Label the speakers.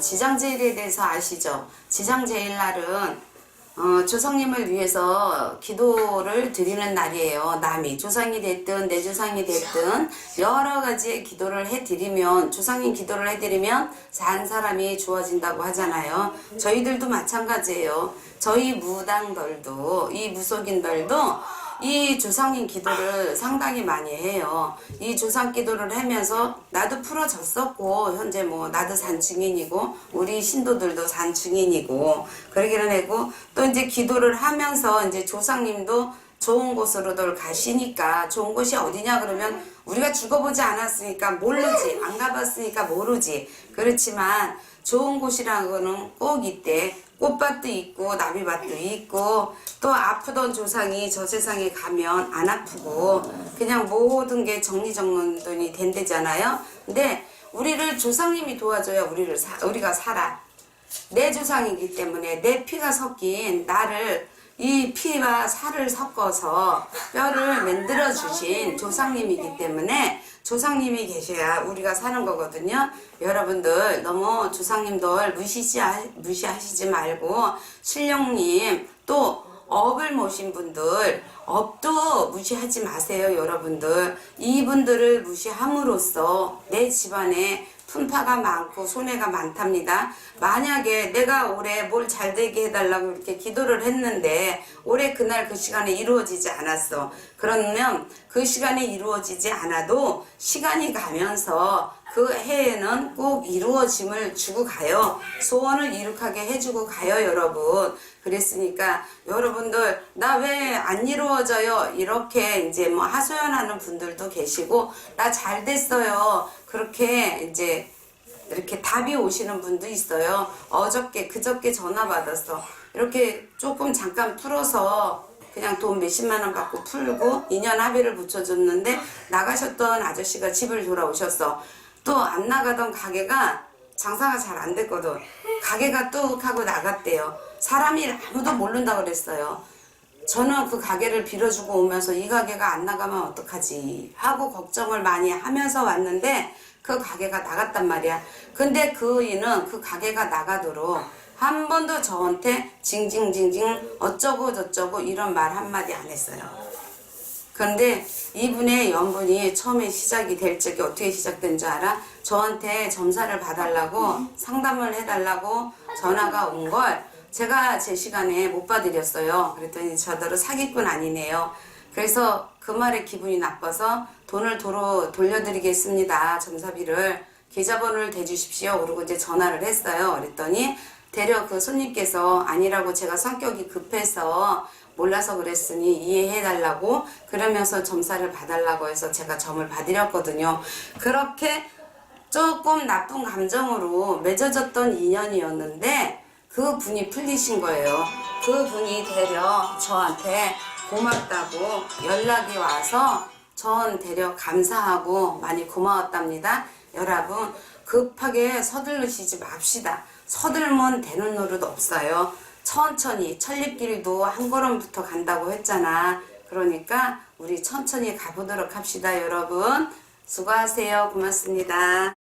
Speaker 1: 지장제일에 대해서 아시죠? 지장제일날은 어, 조상님을 위해서 기도를 드리는 날이에요. 남이 조상이 됐든 내 조상이 됐든 여러 가지의 기도를 해드리면 조상님 기도를 해드리면 산 사람이 주어진다고 하잖아요. 저희들도 마찬가지예요. 저희 무당들도 이 무속인들도 이 조상님 기도를 상당히 많이 해요. 이 조상 기도를 하면서 나도 풀어졌었고 현재 뭐 나도 산 증인이고 우리 신도들도 산 증인이고 그러기는 하고 또 이제 기도를 하면서 이제 조상님도 좋은 곳으로들 가시니까 좋은 곳이 어디냐 그러면 우리가 죽어보지 않았으니까 모르지 안 가봤으니까 모르지 그렇지만 좋은 곳이라는 꼭 있대 꽃밭도 있고 나비밭도 있고 또 아프던 조상이 저 세상에 가면 안 아프고 그냥 모든 게 정리정돈이 된대잖아요. 근데 우리를 조상님이 도와줘야 우리를 사, 우리가 살아. 내 조상이기 때문에 내 피가 섞인 나를 이 피와 살을 섞어서 뼈를 만들어 주신 조상님이기 때문에 조상님이 계셔야 우리가 사는 거거든요. 여러분들 너무 조상님들 무시시 무시하시지 말고 신령님 또 업을 모신 분들 업도 무시하지 마세요 여러분들 이분들을 무시함으로써 내 집안에 분파가 많고 손해가 많답니다. 만약에 내가 올해 뭘 잘 되게 해달라고 이렇게 기도를 했는데 올해 그날 그 시간에 이루어지지 않았어. 그러면 그 시간에 이루어지지 않아도 시간이 가면서 그 해에는 꼭 이루어짐을 주고 가요. 소원을 이룩하게 해주고 가요, 여러분. 그랬으니까 여러분들 나 왜 안 이루어져요? 이렇게 이제 뭐 하소연하는 분들도 계시고 나 잘 됐어요. 그렇게 이제 이렇게 답이 오시는 분도 있어요. 어저께 그저께 전화 받았어. 이렇게 조금 잠깐 풀어서 그냥 돈 몇십만 원 받고 풀고 인연 합의를 붙여줬는데 나가셨던 아저씨가 집을 돌아오셨어. 또 안 나가던 가게가 장사가 잘 안 됐거든. 가게가 뚝 하고 나갔대요. 사람이 아무도 모른다 그랬어요. 저는 그 가게를 빌어주고 오면서 이 가게가 안 나가면 어떡하지 하고 걱정을 많이 하면서 왔는데 그 가게가 나갔단 말이야. 근데 그 이는 그 가게가 나가도록 한 번도 저한테 징징징징 어쩌고 저쩌고 이런 말 한마디 안 했어요. 그런데 이분의 연분이 처음에 시작이 될 적이 어떻게 시작된 줄 알아? 저한테 점사를 봐달라고 상담을 해달라고 전화가 온 걸 제가 제 시간에 못 봐드렸어요. 그랬더니 저더러 사기꾼 아니네요. 그래서 그 말에 기분이 나빠서 돈을 도로 돌려드리겠습니다. 점사비를 계좌번호를 대주십시오. 그러고 이제 전화를 했어요. 그랬더니 대려 그 손님께서 아니라고 제가 성격이 급해서 몰라서 그랬으니 이해해달라고 그러면서 점사를 봐달라고 해서 제가 점을 봐드렸거든요. 그렇게 조금 나쁜 감정으로 맺어졌던 인연이었는데 그 분이 풀리신 거예요. 그 분이 되려 저한테 고맙다고 연락이 와서 전 되려 감사하고 많이 고마웠답니다. 여러분 급하게 서둘르시지 맙시다. 서둘면 되는 노릇 없어요. 천천히 천리길도 한 걸음부터 간다고 했잖아. 그러니까 우리 천천히 가보도록 합시다, 여러분. 수고하세요. 고맙습니다.